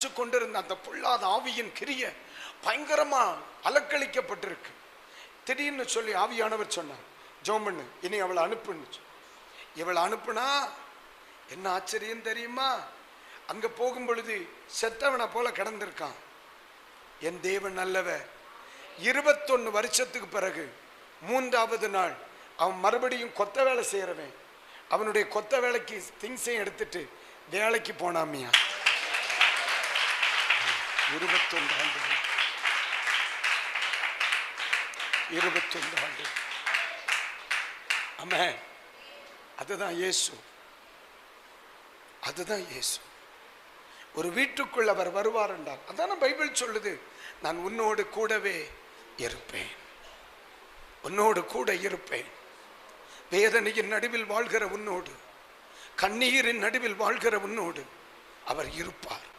கொண்டிருந்த அந்த பொல்லாத ஆவியின் கிரிய பயங்கரமா அலக்களிக்கப்பட்டிருக்கு திடீர்னு சொல்லி ஆவியானவர் சொன்னார் ஜோமன்னு இனி அவளை அனுப்புன்னு இவளை அனுப்புனா என்ன ஆச்சரியம் தெரியுமா? அங்க போகும் பொழுது செத்தவனை போல கிடந்திருக்கான். என் தேவன் நல்லவ. இருபத்தொன்னு வருஷத்துக்கு பிறகு மூன்றாவது நாள் அவன் மறுபடியும் கொத்த வேலை செய்யறவன் அவனுடைய கொத்த வேலைக்கு திங்ஸையும் எடுத்துட்டு வேலைக்கு போனாமியா இருபத்தொன்று ஆண்டுகள். இருபத்தொன்று ஆண்டு அம்மே அதுதான் இயேசு. அதுதான் இயேசு. ஒரு வீட்டுக்குள் அவர் வருவார் என்றார் அதான பைபிள் சொல்லுது நான் உன்னோடு கூடவே இருப்பேன். உன்னோடு கூட இருப்பேன். வேதனையின் நடுவில் வாழ்கிற உன்னோடு கண்ணீரின் நடுவில் வாழ்கிற உன்னோடு அவர் இருப்பார்.